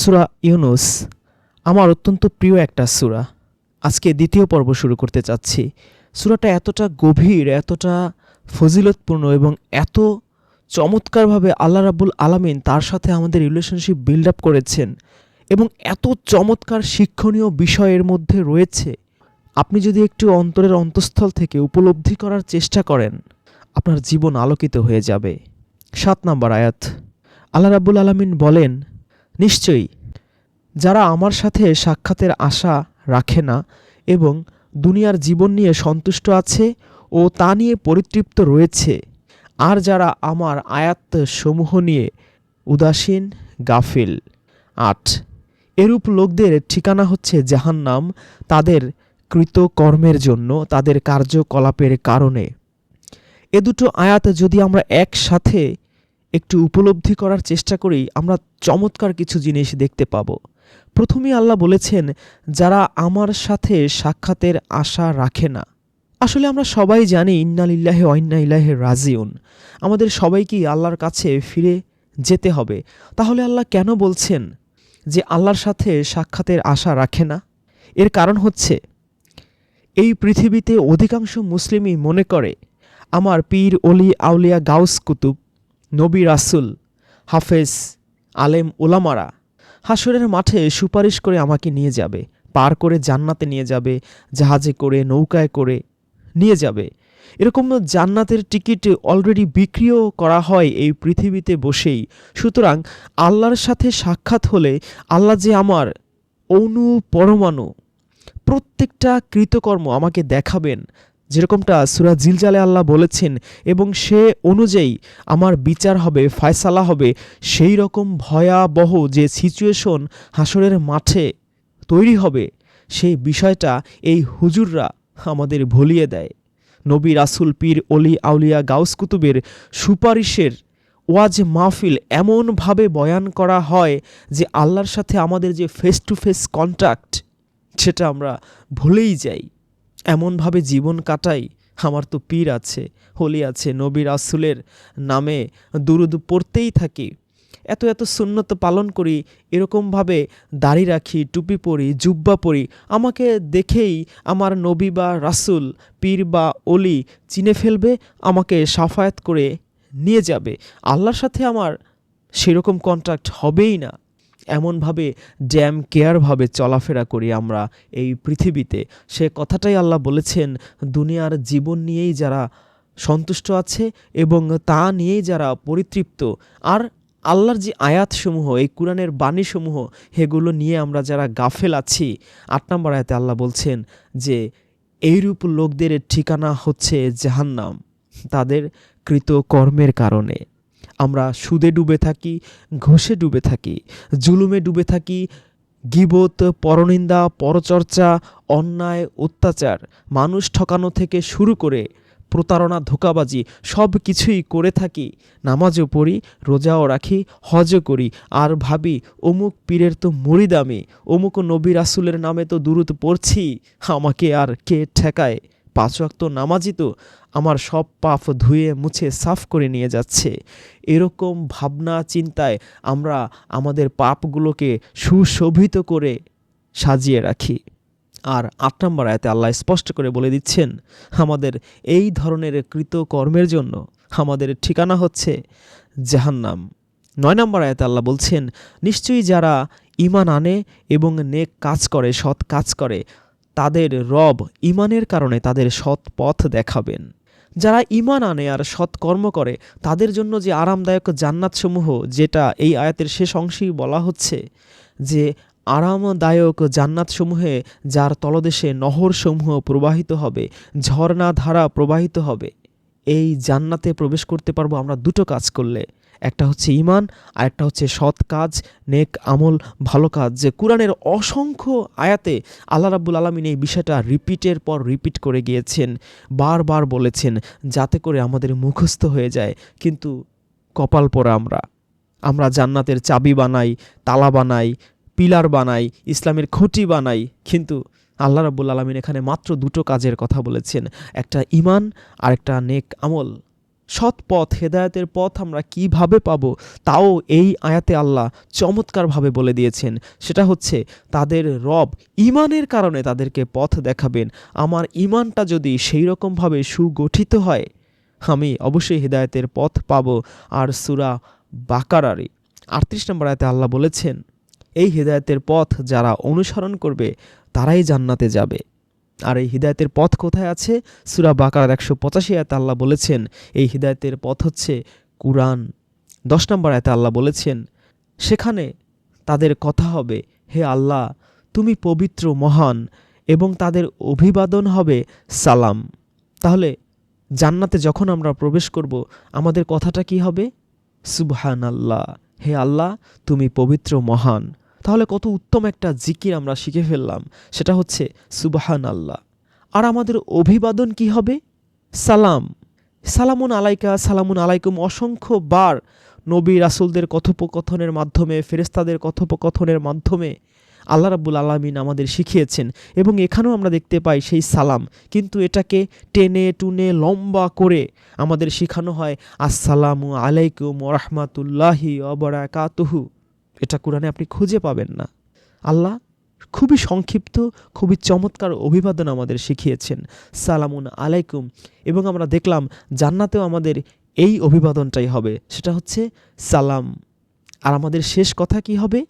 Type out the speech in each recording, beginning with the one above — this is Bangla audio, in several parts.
সুরা ইউনুস, আমার অত্যন্ত প্রিয় একটা সুরা। আজকে দ্বিতীয় পর্ব শুরু করতে চাচ্ছি। সুরাটা এতটা গভীর, এতটা ফজিলতপূর্ণ এবং এত চমৎকারভাবে আল্লাহ রাবুল আলামিন তার সাথে আমাদের রিলেশনশিপ বিল্ড আপ করেছেন এবং এত চমৎকার শিক্ষণীয় বিষয়ের মধ্যে রয়েছে। আপনি যদি একটু অন্তরের অন্তঃস্থল থেকে উপলব্ধি করার চেষ্টা করেন, আপনার জীবন আলোকিত হয়ে যাবে। সাত নম্বর আয়াত। আল্লাহ রাবুল আলামিন বলেন নিশ্চয়ই, যারা আমার সাথে সাক্ষাতের আশা রাখে না এবং দুনিয়ার জীবন নিয়ে সন্তুষ্ট আছে ও তা নিয়ে পরিতৃপ্ত রয়েছে, আর যারা আমার আয়াত সমূহ নিয়ে উদাসীন, গাফিল। আট, এরূপ লোকদের ঠিকানা হচ্ছে জাহান্নাম, তাদের কৃতকর্মের জন্য, তাদের কার্যকলাপের কারণে। এ দুটো আয়াত যদি আমরা একসাথে একটু উপলব্ধি করার চেষ্টা করি আমরা চমৎকার কিছু জিনিস দেখতে পাবো। প্রথমেই আল্লাহ বলেছেন, যারা আমার সাথে সাক্ষাতের আশা রাখে না। আসলে আমরা সবাই জানি ইন্নালিল্লাহে অন্না ইলাহে রাজিউন। আমাদের সবাইকেই আল্লাহর কাছে ফিরে যেতে হবে। তাহলে আল্লাহ কেন বলছেন যে আল্লাহর সাথে সাক্ষাতের আশা রাখে না? এর কারণ হচ্ছে, এই পৃথিবীতে অধিকাংশ মুসলিমই মনে করে, আমার পীর অলি আউলিয়া, গাউস কুতুব নবী রাসুল, হাফেজ, আলেম ওলামারা হাসরের মাঠে সুপারিশ করে আমাকে নিয়ে যাবে, পার করে জান্নাতে নিয়ে যাবে, জাহাজে করে, নৌকায় করে নিয়ে যাবে। এরকম জান্নাতের টিকিট অলরেডি বিক্রিও করা হয় এই পৃথিবীতে বসেই। সুতরাং আল্লাহর সাথে সাক্ষাৎ হলে আল্লাহ যে আমার অনু পরমাণু প্রত্যেকটা কৃতকর্ম আমাকে দেখাবেন যেরকমটা সুরা জিলজালে আল্লাহ বলেছেন, এবং সে অনুযায়ী আমার বিচার হবে, ফয়সালা হবে, সেই রকম ভয়াবহ যে সিচুয়েশন হাসরের মাঠে তৈরি হবে, সেই বিষয়টা এই হুজুররা আমাদের ভুলিয়ে দেয়। নবী রাসুল পীর অলি আউলিয়া গাউস কুতুবের সুপারিশের ওয়াজ মাহফিল এমনভাবে বয়ান করা হয় যে আল্লাহর সাথে আমাদের যে ফেস টু ফেস কন্ট্যাক্ট সেটা আমরা ভুলেই যাই। এমনভাবে জীবন কাটাই, আমার তো পীর আছে, হোলি আছে, নবী রাসুলের নামে দুরুদ পড়তেই থাকি। এত এত সুন্নত পালন করি, এরকমভাবে দাড়ি রাখি, টুপি পরি, জুব্বা পরি, আমাকে দেখেই আমার নবী বা রাসুল, পীর বা অলি চিনে ফেলবে, আমাকে সাফায়াত করে নিয়ে যাবে। আল্লাহর সাথে আমার সেরকম কন্ট্রাক্ট হবেই না। এমনভাবে ড্যাম কেয়ারভাবে চলাফেরা করি আমরা এই পৃথিবীতে। সে কথাটাই আল্লাহ বলেছেন, দুনিয়ার জীবন নিয়েই যারা সন্তুষ্ট আছে এবং তা নিয়েই যারা পরিতৃপ্ত। আর আল্লাহর যে আয়াতসমূহ, এই কোরআনের বাণীসমূহ, সেগুলো নিয়ে আমরা যারা গাফেল আছি, আট নম্বর আয়াতে আল্লাহ বলছেন যে, এইরূপ লোকদের ঠিকানা হচ্ছে জাহান্নাম, তাদের কৃত কর্মের কারণে। আমরা সুদে ডুবে থাকি, ঘষে ডুবে থাকি, জুলুমে ডুবে থাকি, গিবত, পরনিন্দা, পরচর্চা, অন্যায়, অত্যাচার, মানুষ ঠকানো থেকে শুরু করে প্রতারণা, ধোকাবাজি, সব কিছুই করে থাকি, নামাজও পড়ি, রোজাও রাখি, হজও করি, আর ভাবি, অমুক পীরের তো মরিদামি অমুক নবী রাসুলের নামে তো দূরত পড়ছি, আমাকে আর কে ঠেকায়? পাঁচ ওয়াক্ত নামাজি তো আমার সব পাপ ধুয়ে মুছে সাফ করে নিয়ে যাচ্ছে। এরকম ভাবনা চিন্তায় আমরা আমাদের পাপগুলোকে সুশোভিত করে সাজিয়ে রাখি। আর আট নম্বর আয়াতে আল্লাহ স্পষ্ট করে বলে দিচ্ছেন, আমাদের এই ধরনের কৃত কর্মের জন্য আমাদের ঠিকানা হচ্ছে জাহান্নাম। নয় নম্বর আয়াতে আল্লাহ বলছেন, নিশ্চয়ই যারা ইমান আনে এবং নেক কাজ করে, সৎ কাজ করে তাদের রব ইমানের কারণে তাদের সৎ পথ দেখাবেন। যারা ইমান আনে আর সৎকর্ম করে, তাদের জন্য যে আরামদায়ক জান্নাতসমূহ, যেটা এই আয়াতের শেষ অংশেই বলা হচ্ছে, যে আরামদায়ক জান্নাতসমূহে যার তলদেশে নহরসমূহ প্রবাহিত হবে ঝর্ণা ধারা প্রবাহিত হবে, এই জান্নাতে প্রবেশ করতে পারব আমরা দুটো কাজ করলে। একটা হচ্ছে ইমান আর একটা হচ্ছে সৎ কাজ, নেক আমল, ভালো কাজ। যে কোরআনের অসংখ্য আয়াতে আল্লাহ রাব্বুল আলমিন এই বিষয়টা রিপিটের পর রিপিট করে গিয়েছেন, বারবার বলেছেন, যাতে করে আমাদের মুখস্থ হয়ে যায়। কিন্তু কপাল পরা আমরা আমরা জান্নাতের চাবি বানাই, তালা বানাই, পিলার বানাই, ইসলামের খুঁটি বানাই, কিন্তু আল্লাহ রাব্বুল আলমিন এখানে মাত্র দুটো কাজের কথা বলেছেন, একটা ইমান আর একটা নেক আমল। সৎ পথ হেদায়তের পথ আমরা কীভাবে পাব, তাও এই আয়াতে আল্লাহ চমৎকারভাবে বলে দিয়েছেন। সেটা হচ্ছে তাদের রব ইমানের কারণে তাদেরকে পথ দেখাবেন। আমার ইমানটা যদি সেই রকমভাবে সুগঠিত হয়, আমি অবশ্যই হেদায়তের পথ পাব। আর সুরা বাকারারি আটত্রিশ নম্বর আয়াতে আল্লাহ বলেছেন, এই হেদায়তের পথ যারা অনুসরণ করবে, তারাই জান্নাতে যাবে। আর এই হিদায়তের পথ কোথায় আছে? সুরা বাকার একশো পঁচাশি আয়তে আল্লাহ বলেছেন, এই হিদায়তের পথ হচ্ছে কুরআন। দশ নম্বর আয়তে আল্লাহ বলেছেন, সেখানে তাদের কথা হবে, হে আল্লাহ, তুমি পবিত্র, মহান এবং তাদের অভিবাদন হবে সালাম। তাহলে জান্নাতে যখন আমরা প্রবেশ করব, আমাদের কথাটা কি হবে? সুবহান আল্লাহ হে আল্লাহ, তুমি পবিত্র, মহান। তাহলে কত উত্তম একটা জিকির আমরা শিখে ফেললাম, সেটা হচ্ছে সুবাহান আল্লাহ আর আমাদের অভিবাদন কি হবে? সালাম। সালামুন আলাইকা, সালামুন আলাইকুম অসংখ্য বার নবী রাসুলদের কথোপকথনের মাধ্যমে ফেরেস্তাদের কথোপকথনের মাধ্যমে আল্লাহ রাব্বুল আলমিন আমাদের শিখিয়েছেন এবং এখানেও আমরা দেখতে পাই সেই সালাম। কিন্তু এটাকে টেনে টুনে লম্বা করে আমাদের শেখানো হয়, আসসালামু আলাইকুম ওরহমাতুল্লাহি অবরাকাতুহু এটা কোরআনে আপনি খুঁজে পাবেন না। আল্লাহ খুবই সংক্ষিপ্ত, খুবই চমৎকার অভিবাদন আমাদের শিখিয়েছেন। সালামুন আলাইকুম। এবং আমরা দেখলাম জান্নাতেও আমাদের এই অভিবাদনটাই হবে। সেটা হচ্ছে সালাম। আর আমাদের শেষ কথা কি হবে?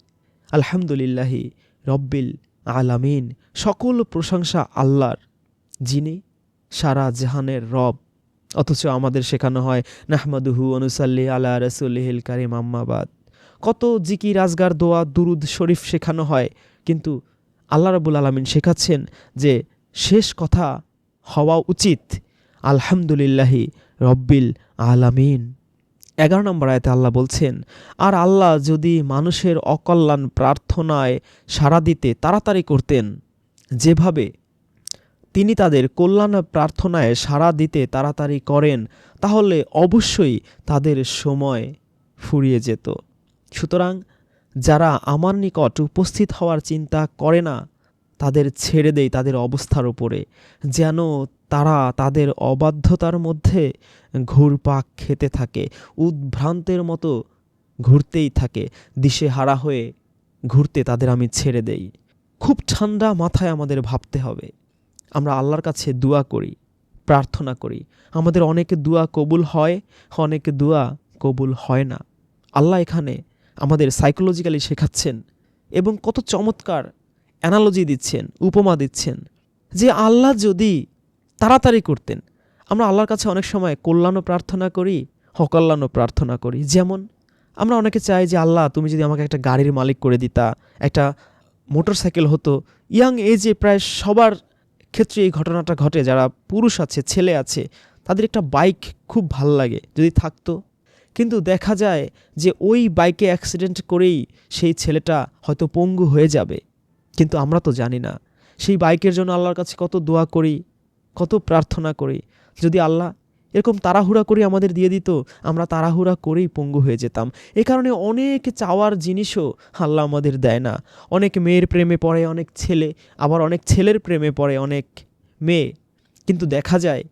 আলহামদুলিল্লাহি রব্বিল আলামিন। সকল প্রশংসা আল্লাহর, যিনি সারা জাহানের রব। অথচ আমাদের শেখানো হয়, নাহমাদুহু অনুসাল্লি আলা রসুল্লিহিল কারিম আম্মাবাদ কত জিকি রাজগার দোয়া, দুরুদ, শরীফ শেখানো হয়। কিন্তু আল্লাহ রাবুল আলমিন শেখাচ্ছেন যে শেষ কথা হওয়া উচিত। আলহামদুলিল্লাহি রব্বিল আলামিন। এগারো নম্বর আয়তে আল্লাহ বলছেন, আর আল্লাহ যদি মানুষের অকল্যাণ প্রার্থনায় সাড়া দিতে তাড়াতাড়ি করতেন, যেভাবে তিনি তাদের কল্যাণ প্রার্থনায় সাড়া দিতে তাড়াতাড়ি করেন, তাহলে অবশ্যই তাদের সময় ফুরিয়ে যেত। সুতরাং যারা আমার নিকট উপস্থিত হওয়ার চিন্তা করে না, তাদের ছেড়ে দেই তাদের অবস্থার উপরে, যেন তারা তাদের অবাধ্যতার মধ্যে ঘুরপাক খেতে থাকে, উদ্ভ্রান্তের মতো ঘুরতেই থাকে দিশে হারা হয়ে ঘুরতে তাদের আমি ছেড়ে দেই। খুব ঠান্ডা মাথায় আমাদের ভাবতে হবে। আমরা আল্লাহর কাছে দোয়া করি, প্রার্থনা করি। আমাদের অনেকে দোয়া কবুল হয়, অনেকে দোয়া কবুল হয় না। আল্লাহ এখানে আমাদের সাইকোলজিক্যালি শেখাচ্ছেন এবং কত চমৎকার অ্যানালজি দিচ্ছেন, উপমা দিচ্ছেন যে আল্লাহ যদি তাড়াতাড়ি করতেন, আমরা আল্লাহর কাছে অনেক সময় কল্যাণও প্রার্থনা করি হকল্যাণও প্রার্থনা করি। যেমন আমরা অনেকে চাই যে, আল্লাহ, তুমি যদি আমাকে একটা গাড়ির মালিক করে দিতা, একটা মোটর সাইকেল হতো। ইয়াং এজে প্রায় সবার ক্ষেত্রে এই ঘটনাটা ঘটে। যারা পুরুষ আছে, ছেলে আছে, তাদের একটা বাইক খুব ভালো লাগে। যদি থাকতো কিন্তু দেখা যায় যে ওই বাইকে অ্যাক্সিডেন্ট করেই সেই ছেলেটা হয়তো পঙ্গু হয়ে যাবে। কিন্তু আমরা তো জানি না। সেই বাইকের জন্য আল্লাহর কাছে কত দোয়া করি, কত প্রার্থনা করি। যদি আল্লাহ এরকম তাড়াহুড়া করে আমাদের দিয়ে দিত, আমরা তাড়াহুড়া করেই পঙ্গু হয়ে যেতাম। এ কারণে অনেক চাওয়ার জিনিসও আল্লাহ আমাদের দেয় না। অনেক মেয়ের প্রেমে পড়ে অনেক ছেলে, আবার অনেক ছেলের প্রেমে পড়ে অনেক মেয়ে। কিন্তু দেখা যায়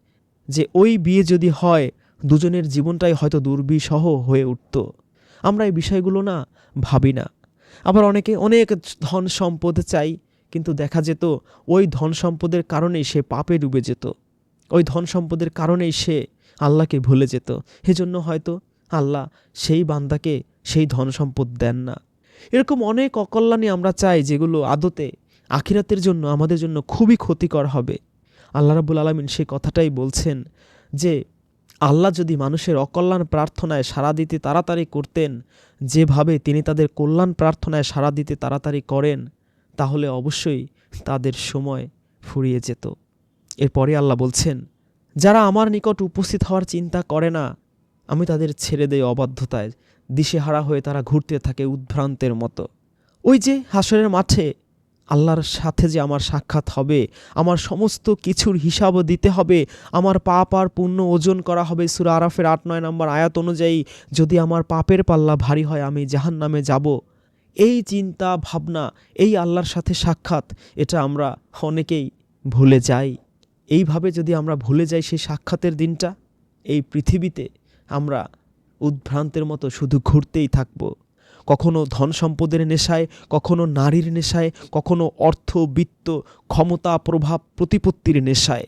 যে ওই বিয়ে যদি হয় দুজনের জীবনটাই হয়তো দুর্বিষহ হয়ে উঠত। আমরা এই বিষয়গুলো না ভাবি না। আবার অনেকে অনেক ধন সম্পদ চাই, কিন্তু দেখা যেত ওই ধন সম্পদের কারণেই সে পাপে ডুবে যেত। ওই ধন সম্পদের কারণেই সে আল্লাহকে ভুলে যেত। এজন্য হয়তো আল্লাহ সেই বান্দাকে সেই ধন সম্পদ দেন না। এরকম অনেক অকল্যাণী আমরা চাই যেগুলো আদতে আখিরাতের জন্য আমাদের জন্য খুবই ক্ষতিকর হবে। আল্লাহ রাবুল আলমিন সেই কথাটাই বলছেন যে আল্লাহ যদি মানুষের অকল্যাণ প্রার্থনায় সাড়া দিতে তাড়াতাড়ি করতেন, যেভাবে তিনি তাদের কল্যাণ প্রার্থনায় সাড়া দিতে তাড়াতাড়ি করেন, তাহলে অবশ্যই তাদের সময় ফুরিয়ে যেত। এরপরে আল্লাহ বলছেন, যারা আমার নিকট উপস্থিত হওয়ার চিন্তা করে না, আমি তাদের ছেড়ে দেই অবাধ্যতায়। দিশেহারা হয়ে তারা ঘুরতে থাকে উদ্ভ্রান্তের মতো। ওই যে হাসরের মাঠে আল্লাহর সাথে যে আমার সাক্ষাৎ হবে, আমার সমস্ত কিছুর হিসাবও দিতে হবে, আমার পাপ আর পুণ্য ওজন করা হবে। সুরা আরাফের আট, নয় নম্বর আয়াত অনুযায়ী, যদি আমার পাপের পাল্লা ভারী হয়, আমি জাহান নামে যাব। এই চিন্তা, ভাবনা, এই আল্লাহর সাথে সাক্ষাৎ, এটা আমরা অনেকেই ভুলে যাই। এইভাবে যদি আমরা ভুলে যাই সেই সাক্ষাতের দিনটা, এই পৃথিবীতে আমরা উদ্ভ্রান্তের মতো শুধু ঘুরতেই থাকব। কখনো ধন সম্পদের নেশায়, কখনো নারীর নেশায়, কখনো অর্থ, বিত্ত, ক্ষমতা, প্রভাব, প্রতিপত্তির নেশায়।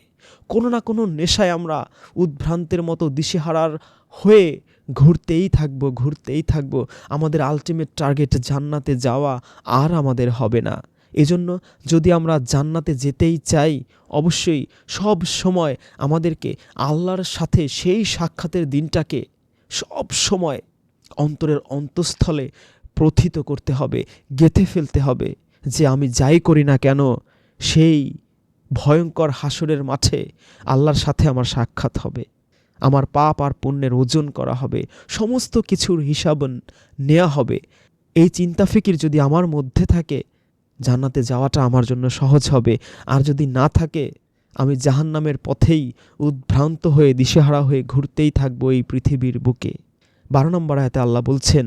কোনো না কোনো নেশায় আমরা উদ্ভ্রান্তের মতো দিশেহারার হয়ে ঘুরতেই থাকব ঘুরতেই থাকব। আমাদের আলটিমেট টার্গেট জান্নাতে যাওয়া আর আমাদের হবে না। এজন্য যদি আমরা জান্নাতে যেতেই চাই, অবশ্যই সব সময় আমাদেরকে আল্লাহর সাথে সেই সাক্ষাতের দিনটাকে সব সময় অন্তরের অন্তঃস্থলে প্রথিত করতে হবে, গেঁথে ফেলতে হবে যে আমি যাই করি না কেন, সেই ভয়ঙ্কর হাসরের মাঠে আল্লাহর সাথে আমার সাক্ষাৎ হবে। আমার পাপ আর পুণ্যের ওজন করা হবে, সমস্ত কিছুর হিসাব নেওয়া হবে। এই চিন্তা ফিকির যদি আমার মধ্যে থাকে, জান্নাতে যাওয়াটা আমার জন্য সহজ হবে। আর যদি না থাকে, আমি জাহান্নামের পথেই উদ্ভ্রান্ত হয়ে দিশেহারা হয়ে ঘুরতেই থাকব এই পৃথিবীর বুকে। বারো নম্বর আয়াতে আল্লাহ বলছেন